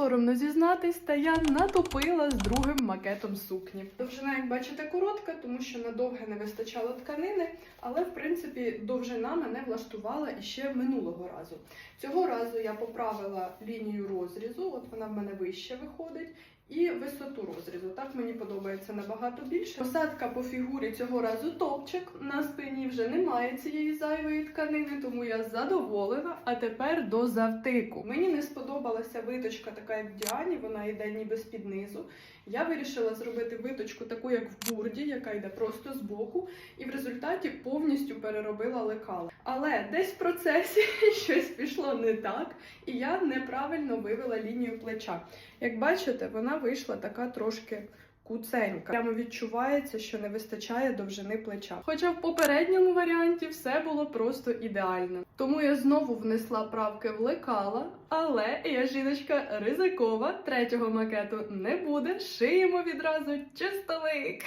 соромно зізнатись, та я натопила з другим макетом сукні. Довжина, як бачите, коротка, тому що на довге не вистачало тканини, але в принципі довжина мене влаштувала іще минулого разу. Цього разу я поправила лінію розрізу, от вона в мене вище виходить. І висоту розрізу. Так мені подобається набагато більше. Посадка по фігурі цього разу топчик. На спині вже немає цієї зайвої тканини, тому я задоволена. А тепер до завтику. Мені не сподобалася виточка, така як в Діані, вона йде ніби з під. Я вирішила зробити виточку таку, як в бурді, яка йде просто з боку, і в результаті повністю переробила лекала. Але десь в процесі щось пішло не так, і я неправильно вивела лінію плеча. Як бачите, вона вийшла така трошки куценька. Прямо відчувається, що не вистачає довжини плеча. Хоча в попередньому варіанті все було просто ідеально. Тому я знову внесла правки в лекала, але я жіночка ризикова, третього макету не буде. Шиємо відразу чистовик.